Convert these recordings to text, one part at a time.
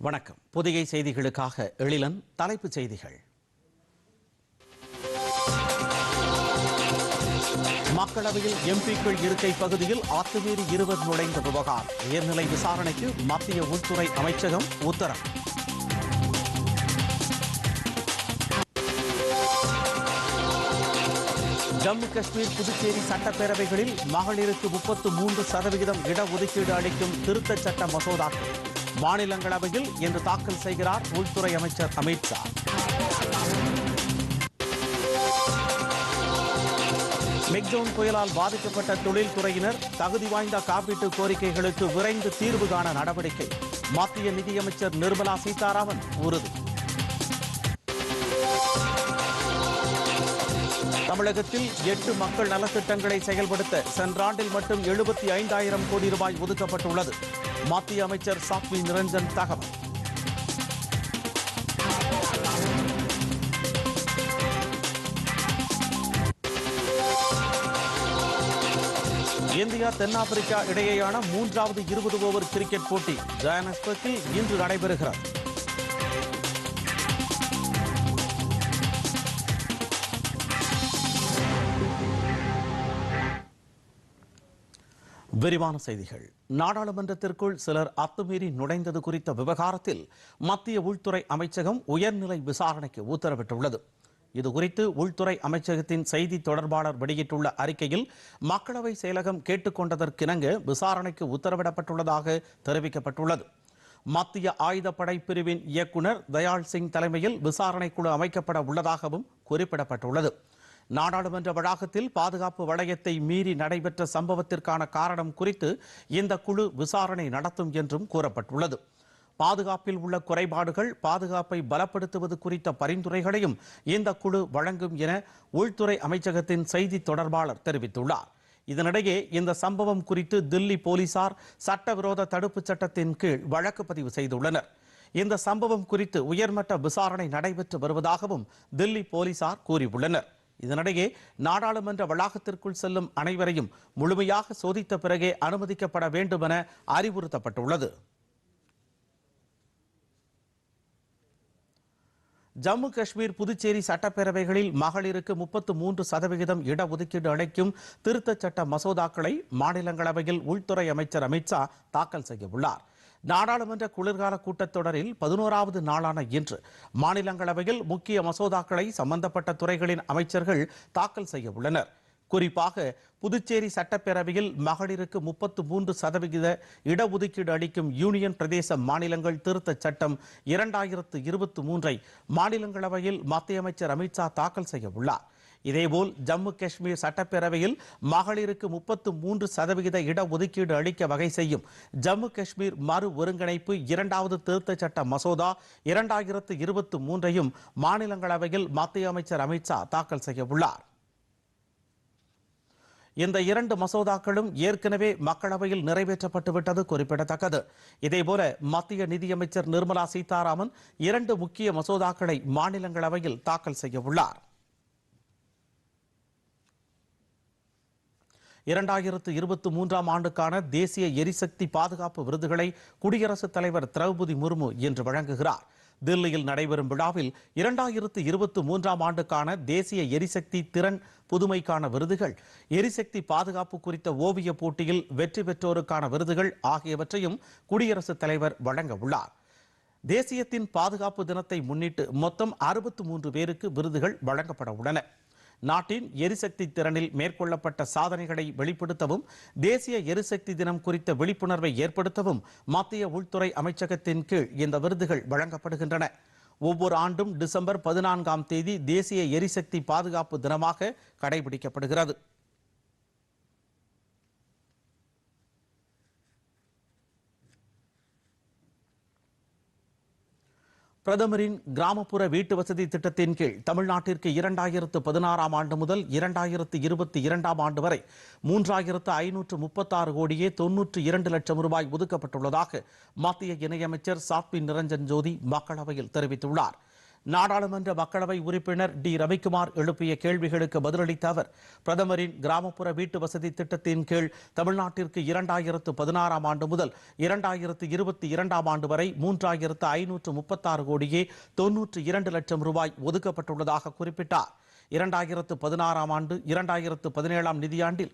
வணக்கம். புதிய செய்திகளுக்காக எழிலன் தலைப்புச் செய்திகள். மக்களவையில் எம்பிக்கள் இருக்கை பகுதியில் அத்துமீறி இருவர் நுழைந்த விவகாரம். உயர்நிலை விசாரணைக்கு மத்திய உள்துறை அமைச்சகம் உத்தரவு. ஜம்மு காஷ்மீர் புதுச்சேரி சட்டப்பேரவைகளில் மகளிருக்கு முப்பத்து மூன்று சதவிகிதம் இடஒதுக்கீடு அளிக்கும் திருத்தச் சட்ட மசோதாக்கள். மாநிலங்களவையில் இன்று தாக்கல் செய்கிறார் உள்துறை அமைச்சர் அமித்ஷா மெக்டவுன் புயலால் பாதிக்கப்பட்ட தொழில்துறையினர் தகுதி வாய்ந்த காப்பீட்டு கோரிக்கைகளுக்கு விரைந்து தீர்வு காண நடவடிக்கை. மத்திய நிதியமைச்சர் நிர்மலா சீதாராமன் உறுதி. தமிழகத்தில் எட்டு மக்கள் நலத்திட்டங்களை செயல்படுத்த சென்ற ஆண்டில் மட்டும் எழுபத்தி ஐந்தாயிரம் கோடி ரூபாய் ஒதுக்கப்பட்டுள்ளது. மத்திய அமைச்சர் சாத்வி நிரஞ்சன் தகவல். இந்தியா தென்னாப்பிரிக்கா இடையேயான மூன்றாவது இருபது ஓவர் கிரிக்கெட் போட்டி ஜோஹானஸ்பர்க்கில் இன்று நடைபெறுகிறது. விரிவான செய்திகள். நாடாளுமன்றத்திற்குள் சிலர் அத்துமீறி நுழைந்தது குறித்த விவகாரத்தில் மத்திய உள்துறை அமைச்சகம் உயர்நிலை விசாரணைக்கு உத்தரவிட்டுள்ளது. இதுகுறித்து உள்துறை அமைச்சகத்தின் செய்தி தொடர்பாளர் வெளியிட்டுள்ள அறிக்கையில் மக்களவை செயலகம் கேட்டுக்கொண்டதற்கிணங்க விசாரணைக்கு உத்தரவிடப்பட்டுள்ளதாக தெரிவிக்கப்பட்டுள்ளது. மத்திய ஆயுதப்படை பிரிவின் இயக்குனர் தயாள் சிங் தலைமையில் விசாரணை குழு அமைக்கப்பட உள்ளதாகவும் குறிப்பிடப்பட்டுள்ளது. நாடாளுமன்ற வளாகத்தில் பாதுகாப்பு வளையத்தை மீறி நடைபெற்ற சம்பவத்திற்கான காரணம் குறித்து இந்த குழு விசாரணை நடத்தும் என்றும் கூறப்பட்டுள்ளது. பாதுகாப்பில் உள்ள குறைபாடுகள் பாதுகாப்பை பலப்படுத்துவது குறித்த பரிந்துரைகளையும் இந்த குழு வழங்கும் என உள்துறை அமைச்சகத்தின் செய்தி தொடர்பாளர் தெரிவித்துள்ளார். இதனிடையே இந்த சம்பவம் குறித்து தில்லி போலீசார் சட்டவிரோத தடுப்புச் சட்டத்தின் கீழ் வழக்கு பதிவு செய்துள்ளனர். இந்த சம்பவம் குறித்து உயர்மட்ட விசாரணை நடைபெற்று வருவதாகவும் தில்லி போலீசார் கூறியுள்ளனர். இதனிடையே நாடாளுமன்ற வளாகத்திற்குள் செல்லும் அனைவரையும் முழுமையாக சோதித்த பிறகே அனுமதிக்கப்பட வேண்டும் என அறிவுறுத்தப்பட்டுள்ளது. ஜம்மு காஷ்மீர் புதுச்சேரி சட்டப்பேரவைகளில் மகளிருக்கு முப்பத்து மூன்று சதவிகிதம் இடஒதுக்கீடு அளிக்கும் திருத்தச் சட்ட மசோதாக்களை மாநிலங்களவையில் உள்துறை அமைச்சர் அமித்ஷா தாக்கல் செய்யவுள்ளார் நாடாளுமன்ற குளிர்கால கூட்டத்தொடரில் பதினோராவது நாளான இன்று மாநிலங்களவையில் முக்கிய மசோதாக்களை சம்பந்தப்பட்ட துறைகளின் அமைச்சர்கள் தாக்கல் செய்ய உள்ளனர். குறிப்பாக புதுச்சேரி சட்டப்பேரவையில் மகளிருக்கு முப்பத்து மூன்று சதவிகித இடஒதுக்கீடு அளிக்கும் யூனியன் பிரதேச மாநிலங்கள் திருத்தச் சட்டம் இரண்டாயிரத்து இருபத்தி மூன்றை மாநிலங்களவையில் மத்திய அமைச்சர் அமித்ஷா தாக்கல் செய்ய உள்ளார். இதேபோல் ஜம்மு காஷ்மீர் சட்டப்பேரவையில் மகளிருக்கு முப்பத்து மூன்று சதவிகித இடஒதுக்கீடு அளிக்க வகை செய்யும் ஜம்மு காஷ்மீர் மறு ஒருங்கிணைப்பு இரண்டாவது திருத்தச் சட்ட மசோதா இரண்டாயிரத்து இருபத்தி மூன்றையும் மாநிலங்களவையில் மத்திய அமைச்சர் அமித்ஷா தாக்கல் செய்யவுள்ளார் இந்த இரண்டு மசோதாக்களும் ஏற்கனவே மக்களவையில் நிறைவேற்றப்பட்டுவிட்டது குறிப்பிடத்தக்கது. இதேபோல மத்திய நிதியமைச்சர் நிர்மலா சீதாராமன் இரண்டு முக்கிய மசோதாக்களை மாநிலங்களவையில் தாக்கல் செய்யவுள்ளார் இரண்டாயிரத்து இருபத்தி மூன்றாம் ஆண்டுக்கான தேசிய எரிசக்தி பாதுகாப்பு விருதுகளை குடியரசுத் தலைவர் திரௌபதி முர்மு இன்று வழங்குகிறார். தில்லியில் நடைபெறும் விழாவில் இரண்டாயிரத்து இருபத்தி மூன்றாம் ஆண்டுக்கான தேசிய எரிசக்தி திறன் புதுமைக்கான விருதுகள் எரிசக்தி பாதுகாப்பு குறித்த ஓவிய போட்டியில் வெற்றி பெற்றோருக்கான விருதுகள் ஆகியவற்றையும் குடியரசுத் தலைவர் வழங்க உள்ளார். தேசியத்தின் பாதுகாப்பு தினத்தை முன்னிட்டு மொத்தம் அறுபத்து மூன்று பேருக்கு விருதுகள் வழங்கப்பட உள்ளன. நாட்டின் எரிசக்தி திறனில் மேற்கொள்ளப்பட்ட சாதனைகளை வெளிப்படுத்தவும் தேசிய எரிசக்தி தினம் குறித்த விழிப்புணர்வை ஏற்படுத்தவும் மத்திய உள்துறை அமைச்சகத்தின் கீழ் இந்த விருதுகள் வழங்கப்படுகின்றன. ஒவ்வொரு ஆண்டும் டிசம்பர் பதினான்காம் தேதி தேசிய எரிசக்தி பாதுகாப்பு தினமாக கடைபிடிக்கப்படுகிறது. பிரதமரின் கிராமப்புற வீட்டு வசதி திட்டத்தின் கீழ் தமிழ்நாட்டிற்கு இரண்டாயிரத்து பதினாறாம் ஆண்டு முதல் இரண்டாயிரத்து இருபத்தி இரண்டாம் ஆண்டு வரை மூன்றாயிரத்து ஐநூற்று முப்பத்தாறு கோடியே தொன்னூற்று இரண்டு லட்சம் ரூபாய் ஒதுக்கப்பட்டுள்ளதாக மத்திய இணையமைச்சர் சாத்வி நிரஞ்சன் ஜோதி மக்களவையில் தெரிவித்துள்ளார். நாடாளுமன்ற மக்களவை உறுப்பினர் டி. ரவிக்குமார் எழுப்பிய கேள்விகளுக்கு பதிலளித்த அவர் பிரதமரின் கிராமப்புற வீட்டு வசதி திட்டத்தின் கீழ் தமிழ்நாட்டிற்கு இரண்டாயிரத்து பதினாறாம் ஆண்டு முதல் இரண்டாயிரத்து இருபத்தி இரண்டாம் ஆண்டு வரை மூன்றாயிரத்து ஐநூற்று முப்பத்தாறு கோடியே தொன்னூற்று இரண்டு லட்சம் ரூபாய் ஒதுக்கப்பட்டுள்ளதாக குறிப்பிட்டார். இரண்டாயிரத்து பதினாறாம் ஆண்டு இரண்டாயிரத்து பதினேழாம் நிதியாண்டில்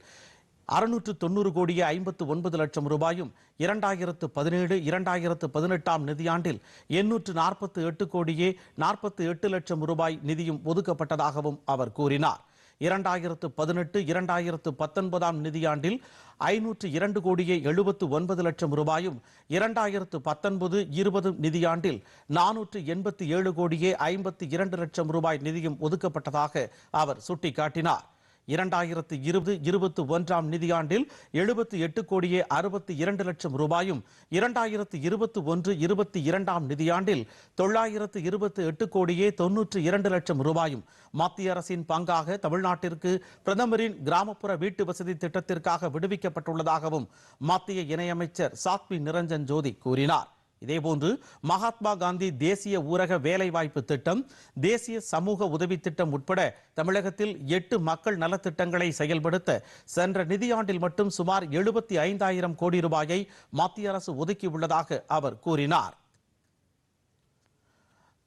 அறுநூற்று தொண்ணூறு கோடியே ஐம்பத்து ஒன்பது லட்சம் ரூபாயும் இரண்டாயிரத்து பதினேழு இரண்டாயிரத்து பதினெட்டாம் நிதியாண்டில் எண்ணூற்று நாற்பத்து எட்டு கோடியே நாற்பத்து எட்டு லட்சம் ரூபாய் நிதியும் ஒதுக்கப்பட்டதாகவும் அவர் கூறினார். இரண்டாயிரத்து பதினெட்டு இரண்டாயிரத்து பத்தொன்பதாம் நிதியாண்டில் ஐநூற்று இரண்டு கோடியே எழுபத்து ஒன்பது லட்சம் ரூபாயும் இரண்டாயிரத்து பத்தொன்பது இருபது நிதியாண்டில் நானூற்று எண்பத்தி ஏழு கோடியே ஐம்பத்தி இரண்டு லட்சம் ரூபாய் நிதியும் ஒதுக்கப்பட்டதாக அவர் சுட்டிக்காட்டினார். இரண்டாயிரத்து இருபது இருபத்தி ஒன்றாம் நிதியாண்டில் எழுபத்தி எட்டு கோடியே அறுபத்தி இரண்டு லட்சம் ரூபாயும் இரண்டாயிரத்து இருபத்தி ஒன்று இருபத்தி இரண்டாம் நிதியாண்டில் தொள்ளாயிரத்து இருபத்தி எட்டு கோடியே தொன்னூற்று இரண்டு லட்சம் ரூபாயும் மத்திய அரசின் பங்காக தமிழ்நாட்டிற்கு பிரதமரின் கிராமப்புற வீட்டு வசதி திட்டத்திற்காக விடுவிக்கப்பட்டுள்ளதாகவும் மத்திய இணையமைச்சர் சாத்வி நிரஞ்சன் ஜோதி கூறினார். இதேபோன்று மகாத்மா காந்தி தேசிய ஊரக வேலைவாய்ப்பு திட்டம் தேசிய சமூக உதவி திட்டம் உட்பட தமிழகத்தில் எட்டு மக்கள் நலத்திட்டங்களை செயல்படுத்த சென்ற நிதியாண்டில் மட்டும் சுமார் எழுபத்தி ஐந்தாயிரம் கோடி ரூபாயை மத்திய அரசு ஒதுக்கியுள்ளதாக அவர் கூறினார்.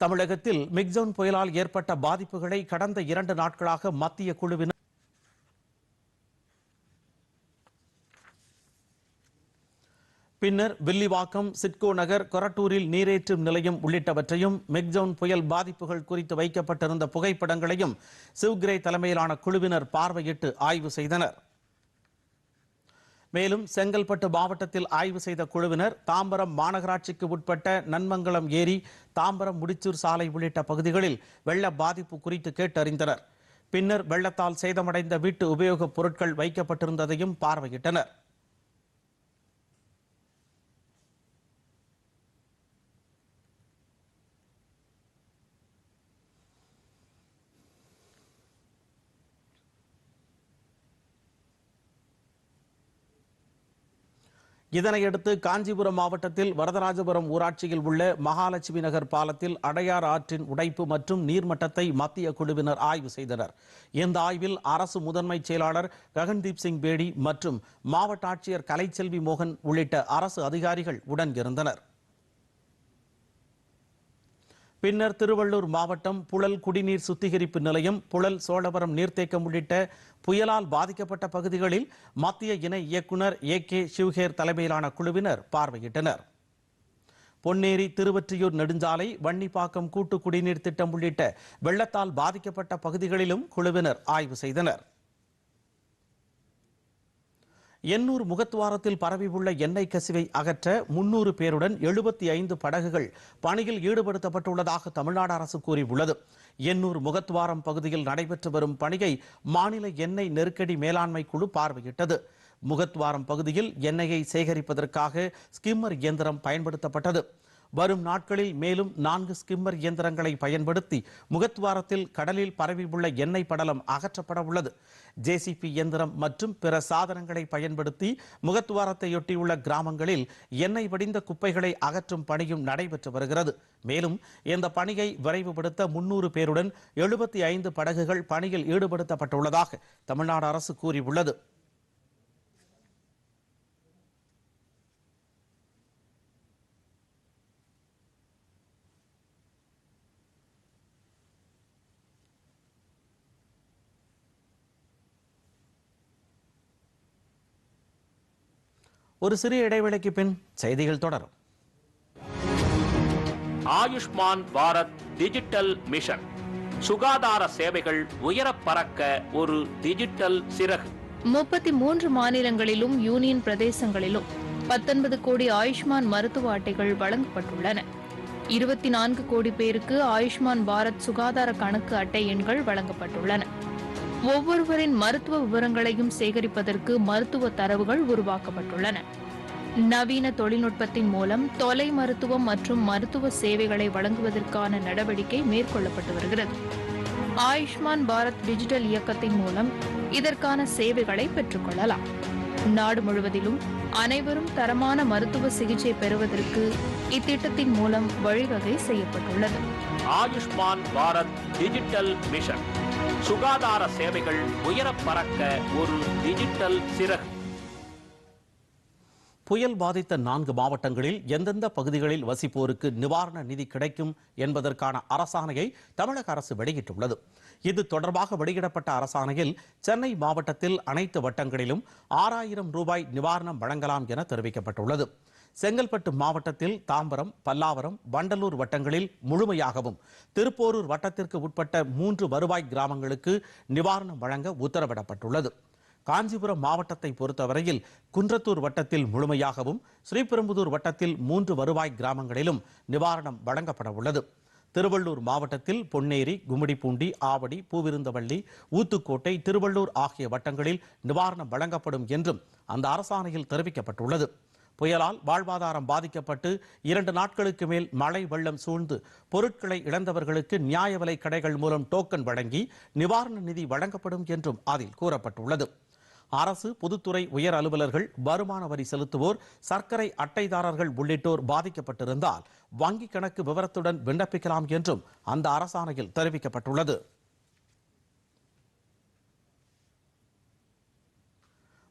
தமிழகத்தில் மிக்ஜோன் புயலால் ஏற்பட்ட பாதிப்புகளை கடந்த இரண்டு நாட்களாக மத்திய குழுவினர் பின்னர் வில்லிவாக்கம் சிட்கோ நகர் கொரட்டூரில் நீரேற்றும் நிலையம் உள்ளிட்டவற்றையும் மெக்ஜோன் புயல் பாதிப்புகள் குறித்து வைக்கப்பட்டிருந்த புகைப்படங்களையும் சிவ்கிரே தலைமையிலான குழுவினர் பார்வையிட்டு ஆய்வு செய்தனர். மேலும் செங்கல்பட்டு மாவட்டத்தில் ஆய்வு செய்த குழுவினர் தாம்பரம் மாநகராட்சிக்கு உட்பட்ட நன்மங்கலம் ஏரி தாம்பரம் முடிச்சூர் சாலை உள்ளிட்ட பகுதிகளில் வெள்ள பாதிப்பு குறித்து கேட்டறிந்தனர். பின்னர் வெள்ளத்தால் சேதமடைந்த வீட்டு உபயோகப் பொருட்கள் வைக்கப்பட்டிருந்ததையும் பார்வையிட்டனர். இதனையடுத்து காஞ்சிபுரம் மாவட்டத்தில் வரதராஜபுரம் ஊராட்சியில் உள்ள மகாலட்சுமி நகர் பாலத்தில் அடையார் ஆற்றின் உடைப்பு மற்றும் நீர்மட்டத்தை மத்திய குழுவினர் ஆய்வு செய்தனர். இந்த ஆய்வில் அரசு முதன்மை செயலாளர் ககன்தீப் சிங் பேடி மற்றும் மாவட்ட ஆட்சியர் கலைச்செல்வி மோகன் உள்ளிட்ட அரசு அதிகாரிகள் உடன் இருந்தனர் பின்னர் திருவள்ளூர் மாவட்டம் புழல் குடிநீர் சுத்திகரிப்பு நிலையம் புழல் சோழவரம் நீர்த்தேக்கம் உள்ளிட்ட புயலால் பாதிக்கப்பட்ட பகுதிகளில் மத்திய இணை இயக்குனர் ஏ கே சிவ்ஹேர் தலைமையிலான குழுவினர் பார்வையிட்டனர். பொன்னேரி திருவற்றியூர் நெடுஞ்சாலை வன்னிப்பாக்கம் கூட்டு குடிநீர் திட்டம் உள்ளிட்ட வெள்ளத்தால் பாதிக்கப்பட்ட பகுதிகளிலும் குழுவினர் ஆய்வு செய்தனர். எண்ணூர் முகத்துவாரத்தில் பரவியுள்ள எண்ணெய் கசிவை அகற்ற முன்னூறு பேருடன் எழுபத்தி ஐந்து படகுகள் பணியில் ஈடுபடுத்தப்பட்டுள்ளதாக தமிழ்நாடு அரசு கூறியுள்ளது. எண்ணூர் முகத்துவாரம் பகுதியில் நடைபெற்று வரும் பணியை மாநில எண்ணெய் நெருக்கடி மேலாண்மை குழு பார்வையிட்டது. முகத்துவாரம் பகுதியில் எண்ணெயை சேகரிப்பதற்காக ஸ்கிம்மர் இயந்திரம் பயன்படுத்தப்பட்டது. வரும் நாட்களில் மேலும் நான்கு ஸ்கிம்மர் இயந்திரங்களை பயன்படுத்தி முகத்துவாரத்தில் கடலில் பரவியுள்ள எண்ணெய் படலம் அகற்றப்பட உள்ளது. ஜேசிபி இயந்திரம் மற்றும் பிற சாதனங்களை பயன்படுத்தி முகத்துவாரத்தையொட்டியுள்ள கிராமங்களில் எண்ணெய் வடிந்த குப்பைகளை அகற்றும் பணியும் நடைபெற்று வருகிறது. மேலும் இந்த பணியை விரைவுபடுத்த முன்னூறு பேருடன் எழுபத்தி ஐந்து படகுகள் பணியில் ஈடுபடுத்தப்பட்டுள்ளதாக தமிழ்நாடு அரசு கூறியுள்ளது. ஒரு சிறிய இடைவேளைக்கு பின் செய்திகள் தொடரும். Ayushman Bharat digital mission. சுகாதார சேவைகள் உயரப் பறக்க ஒரு டிஜிட்டல் சிறகு. முப்பத்தி மூன்று மாநிலங்களிலும் யூனியன் பிரதேசங்களிலும் பத்தொன்பது கோடி ஆயுஷ்மான் மருத்துவ அட்டைகள் வழங்கப்பட்டுள்ளன. இருபத்தி நான்கு கோடி பேருக்கு ஆயுஷ்மான் பாரத் சுகாதார கணக்கு அட்டை எண்கள் வழங்கப்பட்டுள்ளன. ஒவ்வொருவரின் மருத்துவ விவரங்களையும் சேகரிப்பதற்கு மருத்துவ தரவுகள் உருவாக்கப்பட்டுள்ளன. நவீன தொழில்நுட்பத்தின் மூலம் தொலை மருத்துவம் மற்றும் மருத்துவ சேவைகளை வழங்குவதற்கான நடவடிக்கை மேற்கொள்ளப்பட்டு வருகிறது. ஆயுஷ்மான் பாரத் டிஜிட்டல் இயக்கத்தின் மூலம் இதற்கான சேவைகளை பெற்றுக்கொள்ளலாம். நாடு முழுவதிலும் அனைவரும் தரமான மருத்துவ சிகிச்சை பெறுவதற்கு இத்திட்டத்தின் மூலம் வழிவகை செய்யப்பட்டுள்ளது. Ayushman Bharat digital mission. சுகாதார சேவைகள் உயர பறக்க ஒரு டிஜிட்டல் சிறகு. புயல் பாதித்த நான்கு மாவட்டங்களில் எந்தெந்த பகுதிகளில் வசிப்போருக்கு நிவாரண நிதி கிடைக்கும் என்பதற்கான அரசாணையை தமிழக அரசு வெளியிட்டுள்ளது. இது தொடர்பாக வெளியிடப்பட்ட அரசாணையில் சென்னை மாவட்டத்தில் அனைத்து வட்டங்களிலும் ஆறாயிரம் ரூபாய் நிவாரணம் வழங்கலாம் என தெரிவிக்கப்பட்டுள்ளது. செங்கல்பட்டு மாவட்டத்தில் தாம்பரம் பல்லாவரம் வண்டலூர் வட்டங்களில் முழுமையாகவும் திருப்போரூர் வட்டத்திற்கு உட்பட்ட மூன்று வருவாய் கிராமங்களுக்கு நிவாரணம் வழங்க உத்தரவிடப்பட்டுள்ளது. காஞ்சிபுரம் மாவட்டத்தை பொறுத்தவரையில் குன்றத்தூர் வட்டத்தில் முழுமையாகவும் ஸ்ரீபெரும்புதூர் வட்டத்தில் மூன்று வருவாய் கிராமங்களிலும் நிவாரணம் வழங்கப்பட உள்ளது திருவள்ளூர் மாவட்டத்தில் பொன்னேரி கும்மிடிப்பூண்டி ஆவடி பூவிருந்தவள்ளி ஊத்துக்கோட்டை திருவள்ளூர் ஆகிய வட்டங்களில் நிவாரணம் வழங்கப்படும் என்றும் அந்த அரசாணையில் தெரிவிக்கப்பட்டுள்ளது. புயலால் வாழ்வாதாரம் பாதிக்கப்பட்டு இரண்டு நாட்களுக்கு மேல் மழை வெள்ளம் சூழ்ந்து பொருட்களை இழந்தவர்களுக்கு நியாய விலை கடைகள் மூலம் டோக்கன் வழங்கி நிவாரண நிதி வழங்கப்படும் என்றும் அதில் கூறப்பட்டுள்ளது. அரசு பொதுத்துறை உயர் அலுவலர்கள் வருமான வரி செலுத்துவோர் சர்க்கரை அட்டைதாரர்கள் உள்ளிட்டோர் பாதிக்கப்பட்டிருந்தால் வங்கிக் கணக்கு விவரத்துடன் விண்ணப்பிக்கலாம் என்றும் அந்த அரசாணையில் தெரிவிக்கப்பட்டுள்ளது.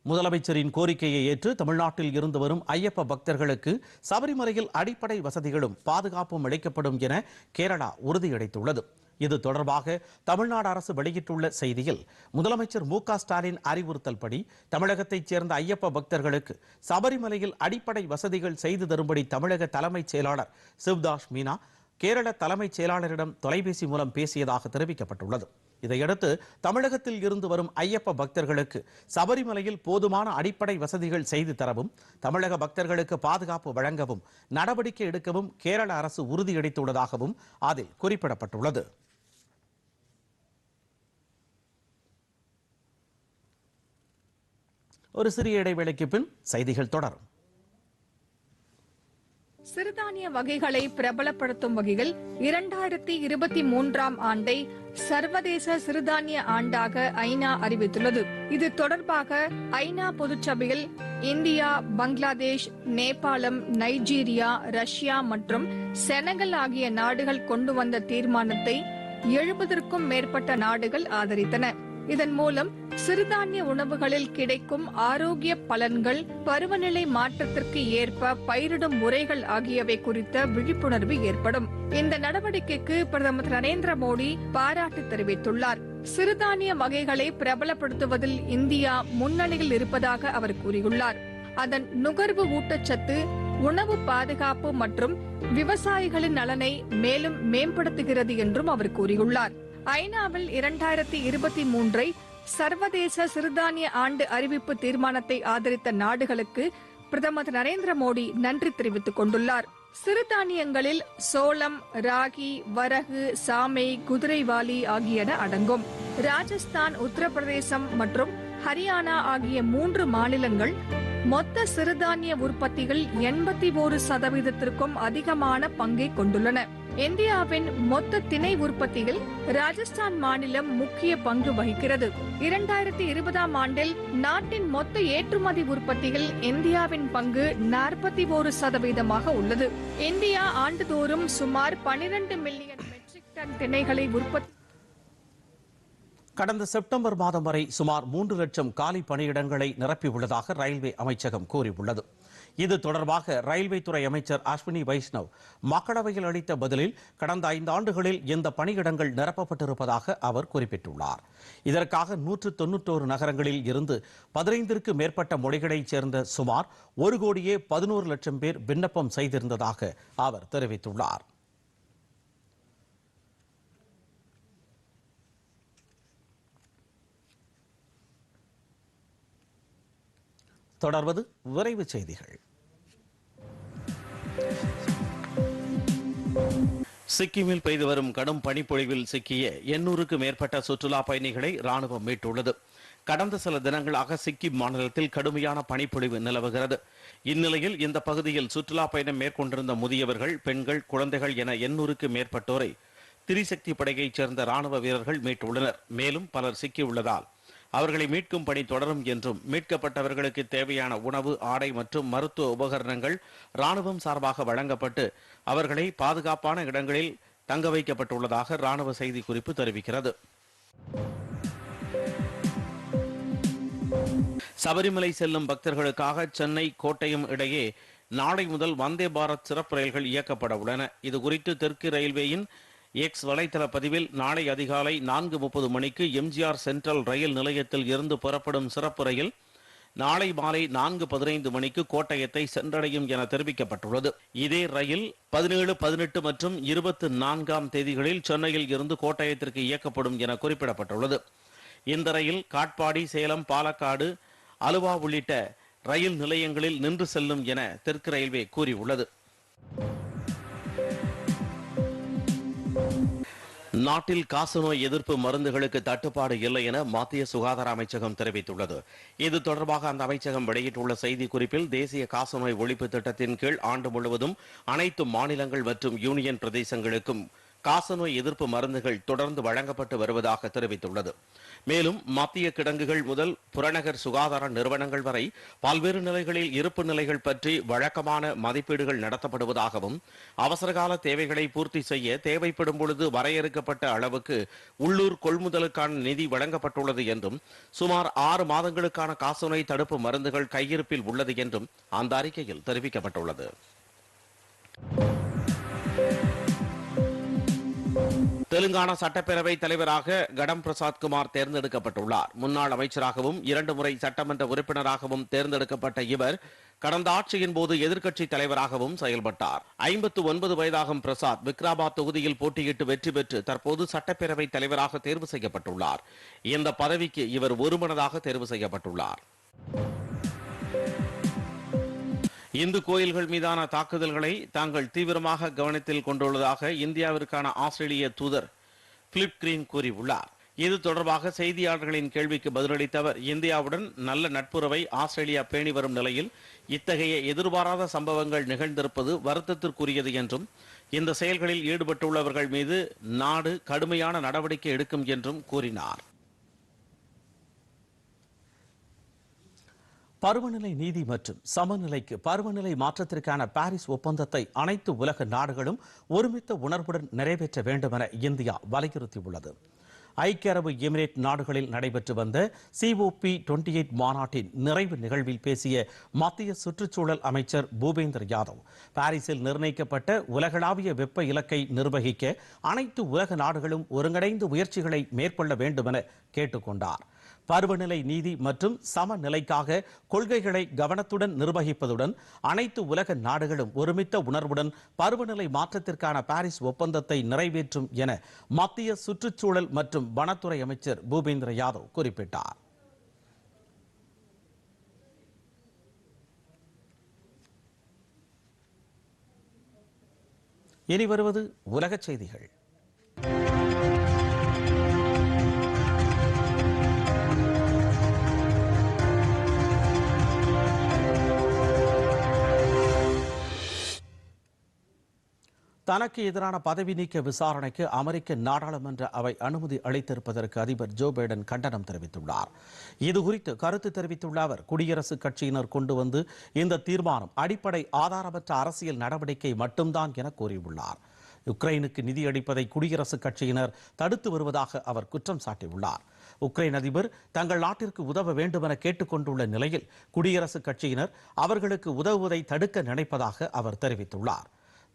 முதலமைச்சரின் கோரிக்கையை ஏற்று தமிழ்நாட்டில் இருந்து வரும் ஐயப்ப பக்தர்களுக்கு சபரிமலையில் அடிப்படை வசதிகளும் பாதுகாப்பும் அளிக்கப்படும் என கேரளா உறுதியளித்துள்ளது. இது தொடர்பாக தமிழ்நாடு அரசு வெளியிட்டுள்ள செய்தியில் முதலமைச்சர் மு ஸ்டாலின் அறிவுறுத்தல் படி தமிழகத்தைச் சேர்ந்த ஐயப்ப பக்தர்களுக்கு சபரிமலையில் அடிப்படை வசதிகள் செய்து தரும்படி தமிழக தலைமைச் செயலாளர் சிவ்தாஸ் மீனா கேரள தலைமைச் செயலாளரிடம் தொலைபேசி மூலம் பேசியதாக தெரிவிக்கப்பட்டுள்ளது. இதையடுத்து தமிழகத்தில் இருந்து வரும் ஐயப்ப பக்தர்களுக்கு சபரிமலையில் போதுமான அடிப்படை வசதிகள் செய்து தரவும் தமிழக பக்தர்களுக்கு பாதுகாப்பு வழங்கவும் நடவடிக்கை எடுக்கவும் கேரள அரசு உறுதியளித்துள்ளதாகவும் அதில் குறிப்பிடப்பட்டுள்ளது. ஒரு சிறிய இடைவேளைக்கு பின் செய்திகள் தொடரும். சிறுதானிய வகைகளை பிரபலப்படுத்தும் வகையில் இரண்டாயிரத்தி இருபத்தி மூன்றாம் ஆண்டை சர்வதேச சிறுதானிய ஆண்டாக ஐநா அறிவித்துள்ளது. இது தொடர்பாக ஐநா பொதுச்சபையில் இந்தியா பங்களாதேஷ் நேபாளம் நைஜீரியா ரஷ்யா மற்றும் செனகல் ஆகிய நாடுகள் கொண்டு வந்த தீர்மானத்தை எழுபதற்கும் மேற்பட்ட நாடுகள் ஆதரித்தன. இதன் மூலம் சிறுதானிய உணவுகளில் கிடைக்கும் ஆரோக்கிய பலன்கள் பருவநிலை மாற்றத்திற்கு ஏற்ப பயிரிடும் முறைகள் ஆகியவை குறித்த விழிப்புணர்வு ஏற்படும். இந்த நடவடிக்கைக்கு பிரதமர் நரேந்திர மோடி பாராட்டு தெரிவித்துள்ளார். சிறுதானிய வகைகளை பிரபலப்படுத்துவதில் இந்தியா முன்னணியில் இருப்பதாக அவர் கூறியுள்ளார். அதன் நுகர்வு ஊட்டச்சத்து உணவு பாதுகாப்பு மற்றும் விவசாயிகளின் நலனை மேலும் மேம்படுத்துகிறது என்றும் அவர் கூறியுள்ளார். ஐநாவில் இரண்டாயிரத்தி இருபத்தி மூன்றை சர்வதேச சிறுதானிய ஆண்டு அறிவிப்பு தீர்மானத்தை ஆதரித்த நாடுகளுக்கு பிரதமர் நரேந்திர மோடி நன்றி தெரிவித்துக் கொண்டுள்ளார். சிறுதானியங்களில் சோளம் ராகி வரகு சாமை குதிரைவாலி ஆகியன அடங்கும். ராஜஸ்தான் உத்தரப்பிரதேசம் மற்றும் ஹரியானா ஆகிய மூன்று மாநிலங்கள் மொத்த சிறுதானிய உற்பத்தியில் எண்பத்தி ஒரு சதவீதத்திற்கும் அதிகமான பங்கை கொண்டுள்ளன. இந்தியாவின் மொத்த திணை உற்பத்தியில் ராஜஸ்தான் மாநிலம் முக்கிய பங்கு வகிக்கிறது. இரண்டாயிரத்தி இருபதாம் ஆண்டில் நாட்டின் மொத்த ஏற்றுமதி உற்பத்தியில் இந்தியாவின் பங்கு நாற்பத்தி ஒரு சதவீதமாக உள்ளது. இந்தியா ஆண்டுதோறும் சுமார் பனிரெண்டு மில்லியன் மெட்ரிக் டன் திணைகளை உற்பத்தி கடந்த செப்டம்பர் மாதம் வரை சுமார் மூன்று லட்சம் காலி பணியிடங்களை நிரப்பியுள்ளதாக ரயில்வே அமைச்சகம் கூறியுள்ளது. இது தொடர்பாக ரயில்வே துறை அமைச்சர் அஸ்வினி வைஷ்ணவ் மக்களவையில் அளித்த பதிலில் கடந்த ஐந்து ஆண்டுகளில் இந்த பணியிடங்கள் நிரப்பப்பட்டிருப்பதாக அவர் குறிப்பிட்டுள்ளார். இதற்காக நூற்று தொன்னூற்றோரு நகரங்களில் இருந்து பதினைந்திற்கு மேற்பட்ட மொழிகளைச் சேர்ந்த சுமார் ஒரு கோடியே பதினோரு லட்சம் பேர் விண்ணப்பம் செய்திருந்ததாக அவர் தெரிவித்துள்ளார். தொடர்வது விரைவு செய்திகள். சிக்கிமில் பெய்து வரும் கடும் பனிப்பொழிவில் சிக்கிய எண்ணூறுக்கு மேற்பட்ட சுற்றுலா பயணிகளை ராணுவம் மீட்டுள்ளது. கடந்த சில தினங்களாக சிக்கிம் மாநிலத்தில் கடுமையான பனிப்பொழிவு நிலவுகிறது. இந்நிலையில் இந்த பகுதியில் சுற்றுலா பயணம் மேற்கொண்டிருந்த முதியவர்கள் பெண்கள் குழந்தைகள் என எண்ணூறுக்கு மேற்பட்டோரை திரிசக்தி படையைச் சேர்ந்த ராணுவ வீரர்கள் மீட்டுள்ளனர். மேலும் பலர் சிக்கியுள்ளதால் அவர்களை மீட்கும் பணி தொடரும் என்றும் மீட்கப்பட்டவர்களுக்கு தேவையான உணவு ஆடை மற்றும் மருத்துவ உபகரணங்கள் ராணுவம் சார்பாக வழங்கப்பட்டு அவர்களை பாதுகாப்பான இடங்களில் தங்க வைக்கப்பட்டுள்ளதாக ராணுவ செய்திக்குறிப்பு தெரிவிக்கிறது. சபரிமலை செல்லும் பக்தர்களுக்காக சென்னை கோட்டயம் இடையே நாளை முதல் வந்தே பாரத் சிறப்பு ரயில்கள் இயக்கப்பட உள்ளன. இது குறித்து தெற்கு ரயில்வேயின் எக்ஸ் வலைத்தள பதிவில் நாளை அதிகாலை நான்கு முப்பது மணிக்கு எம்ஜிஆர் சென்ட்ரல் ரயில் நிலையத்தில் இருந்து புறப்படும் சிறப்பு ரயில் நாளை மாலை நான்கு பதினைந்து மணிக்கு கோட்டயத்தை சென்றடையும் என தெரிவிக்கப்பட்டுள்ளது. இதே ரயில் பதினேழு பதினெட்டு மற்றும் இருபத்தி நான்காம் தேதிகளில் சென்னையில் இருந்து கோட்டயத்திற்கு இயக்கப்படும் என குறிப்பிடப்பட்டுள்ளது. இந்த ரயில் காட்பாடி சேலம் பாலக்காடு அலுவா உள்ளிட்ட ரயில் நிலையங்களில் நின்று செல்லும் என தெற்கு ரயில்வே கூறியுள்ளது. நாட்டில் காசநோய் எதிர்ப்பு மருந்துகளுக்கு தட்டுப்பாடு இல்லை என மத்திய சுகாதார அமைச்சகம் தெரிவித்துள்ளது. இது தொடர்பாக அந்த அமைச்சகம் வெளியிட்டுள்ள செய்தி குறிப்பில் தேசிய காசநோய் ஒழிப்பு திட்டத்தின் கீழ் ஆண்டு முழுவதும் அனைத்து மாநிலங்கள் மற்றும் யூனியன் பிரதேசங்களுக்கும் காசநோய் எதிர்ப்பு மருந்துகள் தொடர்ந்து வழங்கப்பட்டு வருவதாக தெரிவித்துள்ளது. மேலும் மத்திய கிடங்குகள் முதல் புறநகர் சுகாதார நிறுவனங்கள் வரை பல்வேறு நிலைகளில் இருப்பு நிலைகள் பற்றி வழக்கமான மதிப்பீடுகள் நடத்தப்படுவதாகவும் அவசரகால தேவைகளை பூர்த்தி செய்ய தேவைப்படும் பொழுது வரையறுக்கப்பட்ட அளவுக்கு உள்ளூர் கொள்முதலுக்கான நிதி வழங்கப்பட்டுள்ளது என்றும் சுமார் ஆறு மாதங்களுக்கான காசநோய் தடுப்பு மருந்துகள் கையிருப்பில் உள்ளது என்றும் அந்த அறிக்கையில் தெரிவிக்கப்பட்டுள்ளது. தெலுங்கானா சட்டப்பேரவை தலைவராக கடம் பிரசாத் குமார் தேர்ந்தெடுக்கப்பட்டுள்ளார். முன்னாள் அமைச்சராகவும் இரண்டு முறை சட்டமன்ற உறுப்பினராகவும் தேர்ந்தெடுக்கப்பட்ட இவர் கடந்த ஆட்சியின் போது எதிர்க்கட்சி தலைவராகவும் செயல்பட்டார். ஐம்பத்து ஒன்பது வயதாகும் பிரசாத் விக்ராபாத் தொகுதியில் போட்டியிட்டு வெற்றி பெற்று தற்போது சட்டப்பேரவை தலைவராக தேர்வு செய்யப்பட்டுள்ளார். இந்த பதவிக்கு இவர் ஒருமனதாக தேர்வு செய்யப்பட்டுள்ளார். இந்து கோயில்கள் மீதான தாக்குதல்களை தாங்கள் தீவிரமாக கவனத்தில் கொண்டுள்ளதாக இந்தியாவிற்கான ஆஸ்திரேலிய தூதர் பிலிப் கிரீன் கூறியுள்ளார். இது தொடர்பாக செய்தியாளர்களின் கேள்விக்கு பதிலளித்த அவர் இந்தியாவுடன் நல்ல நட்புறவை ஆஸ்திரேலியா பேணி வரும் நிலையில் இத்தகைய எதிர்பாராத சம்பவங்கள் நிகழ்ந்திருப்பது வருத்தத்திற்குரியது என்றும் இந்த செயல்களில் ஈடுபட்டுள்ளவர்கள் மீது நாடு கடுமையான நடவடிக்கை எடுக்கும் என்றும் கூறினார். பருவநிலை நீதி மற்றும் சமநிலைக்கு பருவநிலை மாற்றத்திற்கான பாரிஸ் ஒப்பந்தத்தை அனைத்து உலக நாடுகளும் ஒருமித்த உணர்வுடன் நிறைவேற்ற வேண்டும் என இந்தியா வலியுறுத்தியுள்ளது. ஐக்கிய அரபு எமிரேட் நாடுகளில் நடைபெற்று வந்த சிஓபி டுவெண்டி எயிட் மாநாட்டின் நிறைவு நிகழ்வில் பேசிய மத்திய சுற்றுச்சூழல் அமைச்சர் பூபேந்தர் யாதவ் பாரிஸில் நிர்ணயிக்கப்பட்ட உலகளாவிய வெப்ப இலக்கை நிர்வகிக்க அனைத்து உலக நாடுகளும் ஒருங்கிணைந்து முயற்சிகளை மேற்கொள்ள வேண்டும் என கேட்டுக்கொண்டார். பருவநிலை நீதி மற்றும் சமநிலைக்காக கொள்கைகளை கவனத்துடன் நிர்வகிப்பதுடன் அனைத்து உலக நாடுகளும் ஒருமித்த உணர்வுடன் பருவநிலை மாற்றத்திற்கான பாரிஸ் ஒப்பந்தத்தை நிறைவேற்றும் என மத்திய சுற்றுச்சூழல் மற்றும் வனத்துறை அமைச்சர் பூபேந்திர யாதவ் குறிப்பிட்டார். இனி வருவது உலகச் செய்திகள். தனக்கு எதிரான பதவி நீக்க விசாரணைக்கு அமெரிக்க நாடாளுமன்ற அவை அனுமதி அளித்திருப்பதற்கு அதிபர் ஜோ பைடன் கண்டனம் தெரிவித்துள்ளார். இதுகுறித்து கருத்து தெரிவித்துள்ள அவர் குடியரசுக் கட்சியினர் கொண்டு வந்து இந்த தீர்மானம் அடிப்படை ஆதாரமற்ற அரசியல் நடவடிக்கை மட்டும்தான் என கூறியுள்ளார். உக்ரைனுக்கு நிதி அளிப்பதை குடியரசுக் கட்சியினர் தடுத்து வருவதாக அவர் குற்றம் சாட்டியுள்ளார். உக்ரைன் அதிபர் தங்கள் நாட்டிற்கு உதவ வேண்டுமென கேட்டுக்கொண்டுள்ள நிலையில் குடியரசுக் கட்சியினர் அவர்களுக்கு உதவுவதை தடுக்க நினைப்பதாக அவர் தெரிவித்துள்ளார்.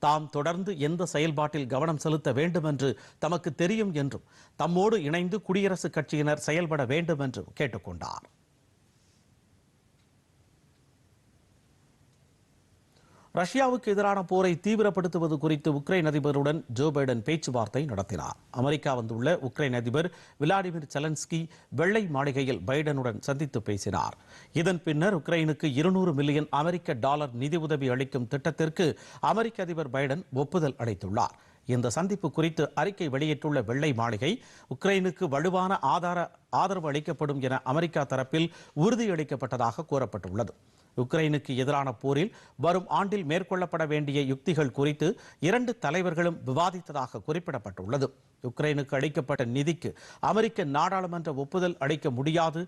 தாம் தொடர்ந்து எந்த செயல்பாட்டில் கவனம் செலுத்த வேண்டும் என்று தமக்கு தெரியும் என்றும் தம்மோடு இணைந்து குடியரசுக் கட்சியினர் செயல்பட வேண்டும் என்றும் கேட்டுக்கொண்டார். ரஷ்யாவுக்கு எதிரான போரை தீவிரப்படுத்துவது குறித்து உக்ரைன் அதிபருடன் ஜோ பைடன் பேச்சுவார்த்தை நடத்தினார். அமெரிக்கா வந்துள்ள உக்ரைன் அதிபர் விளாடிமிர் செலன்ஸ்கி வெள்ளை மாளிகையில் பைடனுடன் சந்தித்து பேசினார். இதன் பின்னர் உக்ரைனுக்கு இருநூறு மில்லியன் அமெரிக்க டாலர் நிதியுதவி அளிக்கும் திட்டத்திற்கு அமெரிக்க அதிபர் பைடன் ஒப்புதல் அளித்துள்ளார். இந்த சந்திப்பு குறித்து அறிக்கை வெளியிட்டுள்ள வெள்ளை மாளிகை உக்ரைனுக்கு வலுவான ஆதார ஆதரவு அளிக்கப்படும் என அமெரிக்கா தரப்பில் உறுதியளிக்கப்பட்டதாக கூறப்பட்டுள்ளது. உக்ரைனுக்கு எதிரான போரில் வரும் ஆண்டில் மேற்கொள்ளப்பட வேண்டிய யுக்திகள் குறித்து இரண்டு தலைவர்களும் விவாதித்ததாக குறிப்பிடப்பட்டுள்ளது. உக்ரைனுக்கு அளிக்கப்பட்ட நிதிக்கு அமெரிக்க நாடாளுமன்ற ஒப்புதல் அளிக்க முடியாது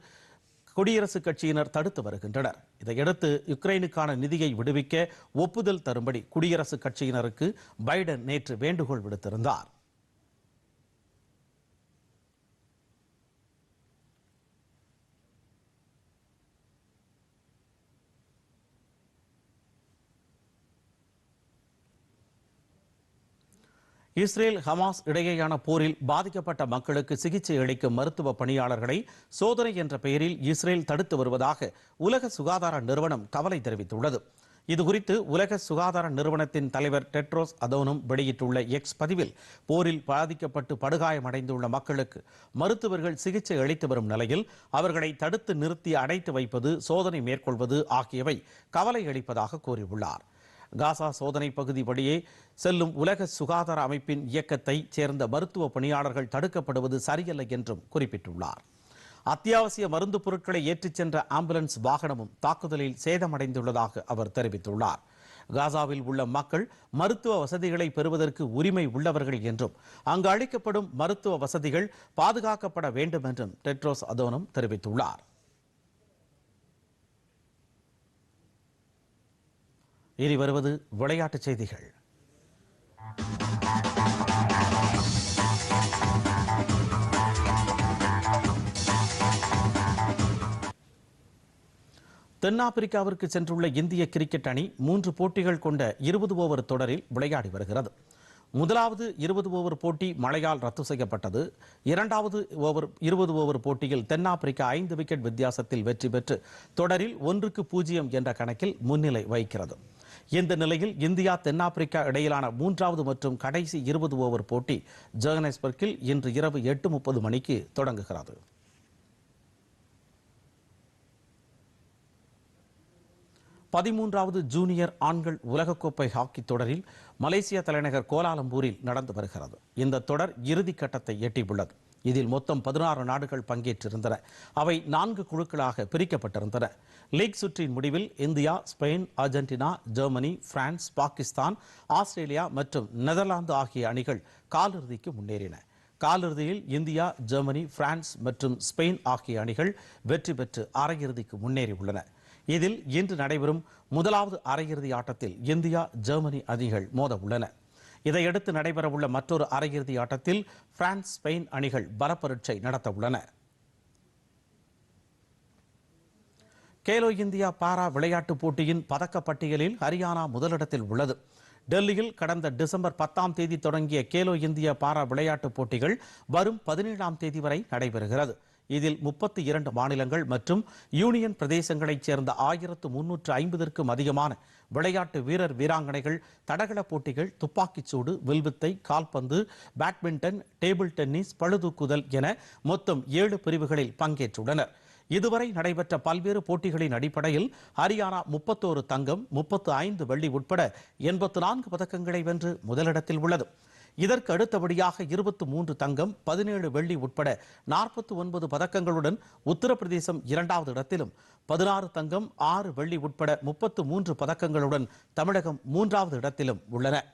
குடியரசுக் கட்சியினர் தடுத்து வருகின்றனர். இதையடுத்து யுக்ரைனுக்கான நிதியை விடுவிக்க ஒப்புதல் தரும்படி குடியரசுக் கட்சியினருக்கு பைடன் நேற்று வேண்டுகோள் விடுத்திருந்தார். இஸ்ரேல் ஹமாஸ் இடையேயான போரில் பாதிக்கப்பட்ட மக்களுக்கு சிகிச்சை அளிக்கும் மருத்துவ பணியாளர்களை சோதனை என்ற பெயரில் இஸ்ரேல் தடுத்து வருவதாக உலக சுகாதார நிறுவனம் கவலை தெரிவித்துள்ளது. இதுகுறித்து உலக சுகாதார நிறுவனத்தின் தலைவர் டெட்ரோஸ் அதோனும் வெளியிட்டுள்ள எக்ஸ் பதிவில் போரில் பாதிக்கப்பட்டு படுகாயமடைந்துள்ள மக்களுக்கு மருத்துவர்கள் சிகிச்சை அளித்து வரும் நிலையில் அவர்களை தடுத்து நிறுத்தி அடைத்து வைப்பது சோதனை மேற்கொள்வது ஆகியவை கவலை அளிப்பதாக கூறியுள்ளார். காசா சோதனை பகுதி வழியே செல்லும் உலக சுகாதார அமைப்பின் இயக்கத்தை சேர்ந்த மருத்துவ பணியாளர்கள் தடுக்கப்படுவது சரியல்ல என்றும் குறிப்பிட்டுள்ளார். அத்தியாவசிய மருந்து பொருட்களை ஏற்றிச் சென்ற ஆம்புலன்ஸ் வாகனமும் தாக்குதலில் சேதமடைந்துள்ளதாக அவர் தெரிவித்துள்ளார். காசாவில் உள்ள மக்கள் மருத்துவ வசதிகளை பெறுவதற்கு உரிமை உள்ளவர்கள் என்றும் அங்கு அளிக்கப்படும் மருத்துவ வசதிகள் பாதுகாக்கப்பட வேண்டும் என்றும் டெட்ரோஸ் அதோனம் தெரிவித்துள்ளார். இனி வருவது விளையாட்டுச் செய்திகள். தென்னாப்பிரிக்காவிற்கு சென்றுள்ள இந்திய கிரிக்கெட் அணி மூன்று போட்டிகள் கொண்ட இருபது ஓவர் தொடரில் விளையாடி வருகிறது. முதலாவது இருபது ஓவர் போட்டி மழையால் ரத்து செய்யப்பட்டது. இரண்டாவது ஓவர் இருபது ஓவர் போட்டியில் தென்னாப்பிரிக்கா ஐந்து விக்கெட் வித்தியாசத்தில் வெற்றி பெற்று தொடரில் ஒன்றுக்கு பூஜ்ஜியம் என்ற கணக்கில் முன்னிலை வகிக்கிறது. இந்த நிலையில் இந்தியா தென்னாப்பிரிக்கா இடையிலான மூன்றாவது மற்றும் கடைசி இருபது ஓவர் போட்டி ஜோகனஸ்பர்க்கில் இன்று இரவு எட்டு முப்பது மணிக்கு தொடங்குகிறது. பதிமூன்றாவது ஜூனியர் ஆண்கள் உலகக்கோப்பை ஹாக்கி தொடரில் மலேசிய தலைநகர் கோலாலம்பூரில் நடந்து வருகிறது. இந்த தொடர் இறுதி கட்டத்தை எட்டியுள்ளது. இதில் மொத்தம் பதினாறு நாடுகள் பங்கேற்றிருந்தன. அவை நான்கு குழுக்களாக பிரிக்கப்பட்டிருந்தன. லீக் சுற்றின் முடிவில் India Spain Argentina Germany France Pakistan Australia மற்றும் நெதர்லாந்து ஆகிய அணிகள் காலிறுதிக்கு முன்னேறின. காலிறுதியில் இந்தியா ஜெர்மனி பிரான்ஸ் மற்றும் ஸ்பெயின் ஆகிய அணிகள் வெற்றி பெற்று அரையிறுதிக்கு முன்னேறியுள்ளன. இதில் இன்று நடைபெறும் முதலாவது அரையிறுதி ஆட்டத்தில் இந்தியா ஜெர்மனி அணிகள் மோத உள்ளன இதையடுத்து நடைபெறவுள்ள மற்றொரு அரையிறுதி ஆட்டத்தில் பிரான்ஸ் ஸ்பெயின் அணிகள் பலப்பரீட்சை நடத்த உள்ளன கேலோ இந்தியா பாரா விளையாட்டுப் போட்டியின் பதக்கப் பட்டியலில் ஹரியானா முதலிடத்தில் உள்ளது. டெல்லியில் கடந்த டிசம்பர் பத்தாம் தேதி தொடங்கிய கேலோ இந்தியா பாரா விளையாட்டுப் போட்டிகள் வரும் பதினேழாம் தேதி வரை நடைபெறுகிறது. இதில் முப்பத்தி இரண்டு மாநிலங்கள் மற்றும் யூனியன் பிரதேசங்களைச் சேர்ந்த ஆயிரத்து முன்னூற்று ஐம்பதற்கும் அதிகமான விளையாட்டு வீரர் வீராங்கனைகள் தடகள போட்டிகள் துப்பாக்கிச்சூடு வில்வித்தை கால்பந்து பேட்மிண்டன் டேபிள் டென்னிஸ் பழுதூக்குதல் என மொத்தம் ஏழு பிரிவுகளில் பங்கேற்றுள்ளனர். இதுவரை நடைபெற்ற பல்வேறு போட்டிகளின் அடிப்படையில் ஹரியானா முப்பத்தோரு தங்கம் முப்பத்து ஐந்து வெள்ளி உட்பட எண்பத்து நான்கு பதக்கங்களை வென்று முதலிடத்தில் உள்ளது. இதற்கு அடுத்தபடியாக இருபத்து மூன்று தங்கம் பதினேழு வெள்ளி உட்பட நாற்பத்தி ஒன்பது பதக்கங்களுடன் உத்தரப்பிரதேசம் இரண்டாவது இடத்திலும் பதினாறு தங்கம் ஆறு வெள்ளி உட்பட முப்பத்து மூன்று பதக்கங்களுடன் தமிழகம் மூன்றாவது இடத்திலும் உள்ளன.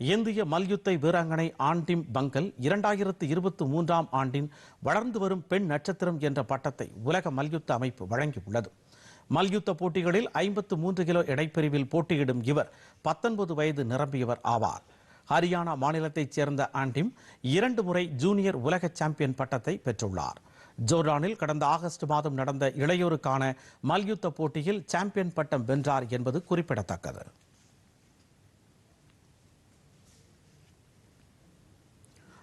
இந்திய மல்யுத்த வீராங்கனை ஆண்டிம் பங்கல் இரண்டாயிரத்து இருபத்தி மூன்றாம் ஆண்டின் வளர்ந்து வரும் பெண் நட்சத்திரம் என்ற பட்டத்தை உலக மல்யுத்த அமைப்பு வழங்கியுள்ளது. மல்யுத்த போட்டிகளில் ஐம்பத்து மூன்று கிலோ எடைப்பிரிவில் போட்டியிடும் இவர் பத்தொன்பது வயது நிரம்பியவர் ஆவார். ஹரியானா மாநிலத்தைச் சேர்ந்த ஆண்டிம் இரண்டு முறை ஜூனியர் உலக சாம்பியன் பட்டத்தை பெற்றுள்ளார். ஜோர்டானில் கடந்த ஆகஸ்ட் மாதம் நடந்த இளையோருக்கான மல்யுத்த போட்டியில் சாம்பியன் பட்டம் வென்றார் என்பது குறிப்பிடத்தக்கது.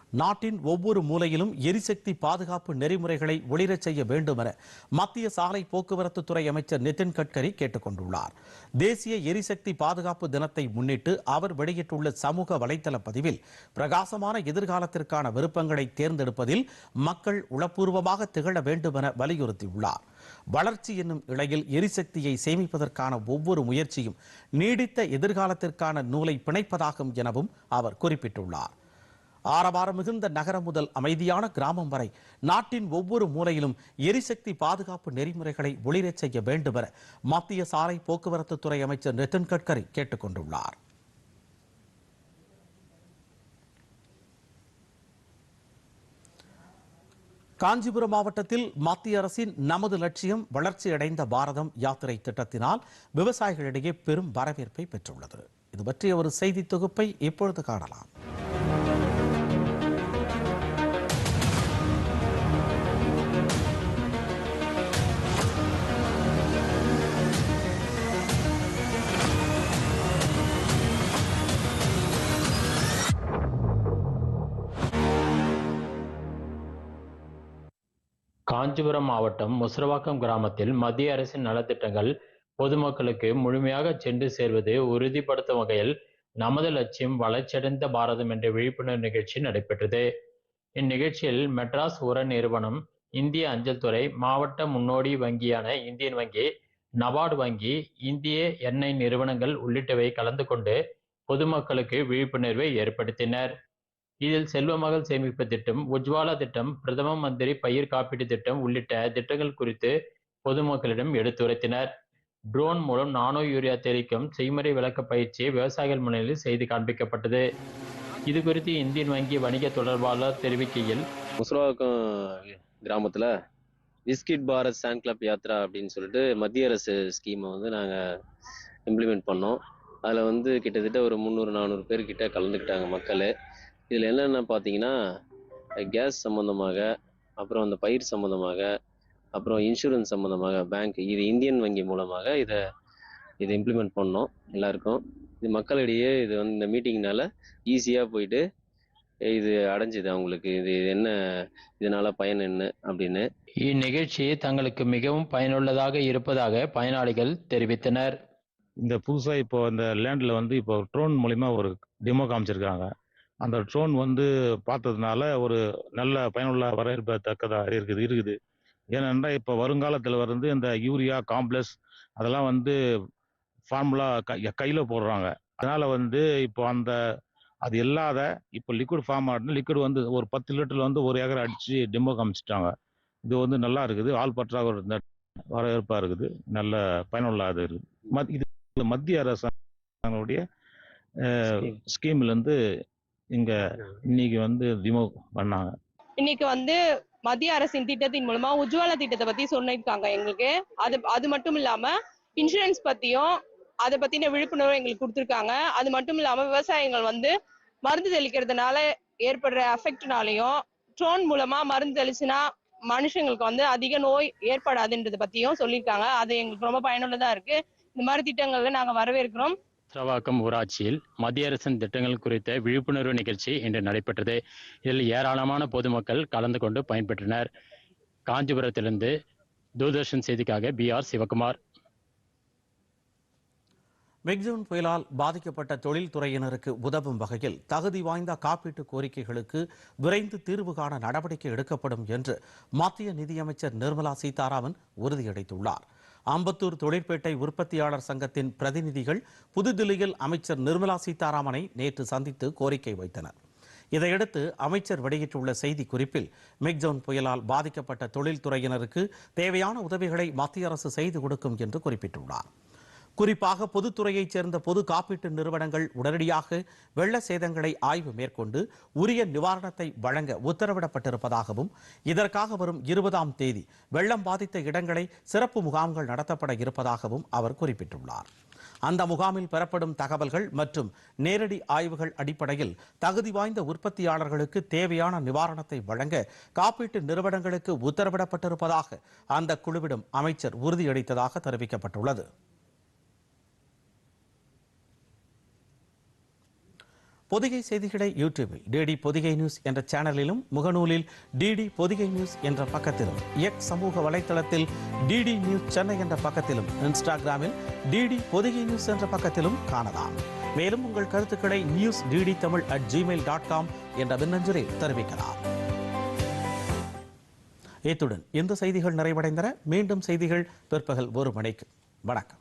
நாட்டின் ஒவ்வொரு மூலையிலும் எரிசக்தி பாதுகாப்பு நெறிமுறைகளை ஒளிரச் செய்ய வேண்டும் என மத்திய சாலை போக்குவரத்து துறை அமைச்சர் நிதின் கட்கரி கேட்டுக் கொண்டுள்ளார். தேசிய எரிசக்தி பாதுகாப்பு தினத்தை முன்னிட்டு அவர் வெளியிட்டுள்ள சமூக வலைதள பதிவில் பிரகாசமான எதிர்காலத்திற்கான விருப்பங்களை தேர்ந்தெடுப்பதில் மக்கள் உளப்பூர்வமாக திகழ வேண்டும் என வலியுறுத்தியுள்ளார். வளர்ச்சி என்னும் இழையில் எரிசக்தியை சேமிப்பதற்கான ஒவ்வொரு முயற்சியும் நீடித்த எதிர்காலத்திற்கான நூலை பிணைப்பதாகும் எனவும் அவர் குறிப்பிட்டுள்ளார். ஆரவாரம் மிகுந்த நகரம் முதல் அமைதியான கிராமம் வரை நாட்டின் ஒவ்வொரு மூலையிலும் எரிசக்தி பாதுகாப்பு நெறிமுறைகளை ஒளிரச் செய்ய வேண்டும் என மத்திய சாலை போக்குவரத்து துறை அமைச்சர் நிதின் கட்கரி கேட்டுக் கொண்டுள்ளார். காஞ்சிபுரம் மாவட்டத்தில் மத்திய அரசின் நமது லட்சியம் வளர்ச்சியடைந்த பாரதம் யாத்திரை திட்டத்தினால் விவசாயிகளிடையே பெரும் வரவேற்பை பெற்றுள்ளது. இது பற்றிய ஒரு செய்தி தொகுப்பை இப்பொழுது காணலாம். காஞ்சிபுரம் மாவட்டம் முசரவாக்கம் கிராமத்தில் மத்திய அரசின் நலத்திட்டங்கள் பொதுமக்களுக்கு முழுமையாக சென்று சேர்வது உறுதிப்படுத்தும் வகையில் நமது லட்சியம் வளர்ச்சியடைந்த பாரதம் என்ற விழிப்புணர்வு நிகழ்ச்சி நடைபெற்றது. இந்நிகழ்ச்சியில் மெட்ராஸ் உர நிறுவனம் இந்திய அஞ்சல் துறை மாவட்ட முன்னோடி வங்கியான இந்தியன் வங்கி நபார்டு வங்கி இந்திய எண்ணெய் நிறுவனங்கள் உள்ளிட்டவை கலந்து கொண்டு பொதுமக்களுக்கு விழிப்புணர்வை ஏற்படுத்தினர். இதில் செல்வ மகள் சேமிப்பு திட்டம் உஜ்வாலா திட்டம் பிரதம மந்திரி பயிர் காப்பீட்டு திட்டம் உள்ளிட்ட திட்டங்கள் குறித்து பொதுமக்களிடம் எடுத்துரைத்தனர் ட்ரோன் மூலம் நானோ யூரியா தெளிக்கும் செய்முறை விளக்க பயிற்சியை விவசாயிகள் முன்னிலையில் செய்து காண்பிக்கப்பட்டது. இது குறித்து இந்தியன் வங்கி வணிக தொடர்பாளர் தெரிவிக்கையில் முசராக்கம் கிராமத்தில் விஸ்கிட் பாரத் சாண்ட் கிளப் யாத்ரா அப்படின்னு சொல்லிட்டு மத்திய அரசு ஸ்கீமை வந்து நாங்கள் இம்ப்ளிமெண்ட் பண்ணோம். அதில் வந்து கிட்டத்தட்ட ஒரு முந்நூறு நானூறு பேர் கிட்ட கலந்துக்கிட்டாங்க மக்கள். இதில் என்னென்ன பார்த்தீங்கன்னா கேஸ் சம்மந்தமாக அப்புறம் அந்த பயிர் சம்மந்தமாக அப்புறம் இன்சூரன்ஸ் சம்மந்தமாக பேங்க் இது இந்தியன் வங்கி மூலமாக இதை இதை இம்ப்ளிமெண்ட் பண்ணோம் எல்லாருக்கும். இது மக்களிடையே இது வந்து இந்த மீட்டிங்னால ஈஸியாக போயிட்டு இது அடைஞ்சுது அவங்களுக்கு. இது என்ன இதனால பயன் என்ன அப்படின்னு. இந்நிகழ்ச்சி தங்களுக்கு மிகவும் பயனுள்ளதாக இருப்பதாக பயனாளிகள் தெரிவித்தனர். இந்த புதுசாக இப்போ இந்த லேண்டில் வந்து இப்போ ட்ரோன் மூலிமா ஒரு டெமோ காமிச்சிருக்காங்க. அந்த ட்ரோன் வந்து பார்த்ததுனால ஒரு நல்ல பயனுள்ள வரவேற்பத்தக்கதாக இருக்குது இருக்குது. ஏனென்றால் இப்போ வருங்காலத்தில் வந்து இந்த யூரியா காம்ப்ளெக்ஸ் அதெல்லாம் வந்து ஃபார்முலா கையில் போடுறாங்க. அதனால் வந்து இப்போ அந்த அது இல்லாத இப்போ லிக்விட் ஃபார்ம் ஆடினா லிக்விட் வந்து ஒரு பத்து லிட்டரில் வந்து ஒரு ஏக்கர் அடித்து டெமோ காமிச்சிட்டாங்க. இது வந்து நல்லா இருக்குது. ஆள் பற்றாக்குறை வரவேற்பாக இருக்குது. நல்ல பயனுள்ளதாக இருக்குது. மத் இது மத்திய அரசாங்களுடைய ஸ்கீம்ல இருந்து இங்க இன்னைக்கு வந்து ரிமூவ் பண்ணாங்க. இன்னைக்கு வந்து மத்திய அரசின் திட்டத்தின் மூலமா உஜ்வாலா திட்டத்தை பத்தி சொல்லியிருக்காங்க எங்களுக்கு. அது அது மட்டும் இல்லாம இன்சூரன்ஸ் பத்தியும் அதை பத்தின விழிப்புணர்வு எங்களுக்கு கொடுத்துருக்காங்க. அது மட்டும் இல்லாம விவசாயிகள் வந்து மருந்து தெளிக்கிறதுனால ஏற்படுற அஃபெக்ட்னாலையும் ட்ரோன் மூலமா மருந்து தெளிச்சுனா மனுஷங்களுக்கு வந்து அதிக நோய் ஏற்படாதுன்றதை பத்தியும் சொல்லியிருக்காங்க அது எங்களுக்கு ரொம்ப பயனுள்ளதா இருக்கு. இந்த மாதிரி திட்டங்களை நாங்க வரவேற்கிறோம். முசரவாக்கம் ஊராட்சியில் மத்திய அரசின் திட்டங்கள் குறித்த விழிப்புணர்வு நிகழ்ச்சி இன்று நடைபெற்றது. இதில் ஏராளமான பொதுமக்கள் கலந்து கொண்டு பயன்பெற்றனர். காஞ்சிபுரத்திலிருந்து தூர்தர்ஷன் செய்திக்காக பி ஆர் சிவகுமார். மிக்ஜூன் புயலால் பாதிக்கப்பட்ட தொழில்துறையினருக்கு உதவும் வகையில் தகுதி வாய்ந்த காப்பீட்டு கோரிக்கைகளுக்கு விரைந்து தீர்வு காண நடவடிக்கை எடுக்கப்படும் என்று மத்திய நிதியமைச்சர் நிர்மலா சீதாராமன் உறுதியளித்துள்ளார். அம்பத்தூர் தொழிற்பேட்டை உற்பத்தியாளர் சங்கத்தின் பிரதிநிதிகள் புதுதில்லியில் அமைச்சர் நிர்மலா சீதாராமனை நேற்று சந்தித்து கோரிக்கை வைத்தனர். இதையடுத்து அமைச்சர் வெளியிட்டுள்ள செய்தி குறிப்பில் மெக்ஜோன் புயலால் பாதிக்கப்பட்ட தொழில்துறையினருக்கு தேவையான உதவிகளை மத்திய அரசு செய்து கொடுக்கும் என்று குறிப்பிட்டுள்ளார். குறிப்பாக பொதுத்துறையைச் சேர்ந்த பொது காப்பீட்டு நிறுவனங்கள் உடனடியாக வெள்ள சேதங்களை ஆய்வு மேற்கொண்டு உரிய நிவாரணத்தை வழங்க உத்தரவிடப்பட்டிருப்பதாகவும் இதற்காக வரும் இருபதாம் தேதி வெள்ளம் பாதித்த இடங்களை சிறப்பு முகாம்கள் நடத்தப்பட இருப்பதாகவும் அவர் குறிப்பிட்டுள்ளார். அந்த முகாமில் பெறப்படும் தகவல்கள் மற்றும் நேரடி ஆய்வுகள் அடிப்படையில் தகுதி வாய்ந்த உற்பத்தியாளர்களுக்கு தேவையான நிவாரணத்தை வழங்க காப்பீட்டு நிறுவனங்களுக்கு உத்தரவிடப்பட்டிருப்பதாக அந்த குழுவிடம் அமைச்சர் உறுதியளித்ததாக தெரிவிக்கப்பட்டுள்ளது. பொதிகை செய்திகளை யூடியூபில் டிடி பொதிகை நியூஸ் என்ற சேனலிலும் முகநூலில் டிடி பொதிகை நியூஸ் என்ற பக்கத்திலும் எக்ஸ் சமூக வலைத்தளத்தில் டிடி நியூஸ் சென்னை என்ற பக்கத்திலும் இன்ஸ்டாகிராமில் டிடி பொதிகை நியூஸ் என்ற பக்கத்திலும் காணலாம். மேலும் உங்கள் கருத்துக்களை news DD Tamil at Gmail dot com என்ற மின்னஞ்சலில் தெரிவிக்கலாம். இத்துடன் இந்த செய்திகள் நிறைவடைந்தன. மீண்டும் செய்திகள் பிற்பகல் ஒரு மணிக்கு. வணக்கம்.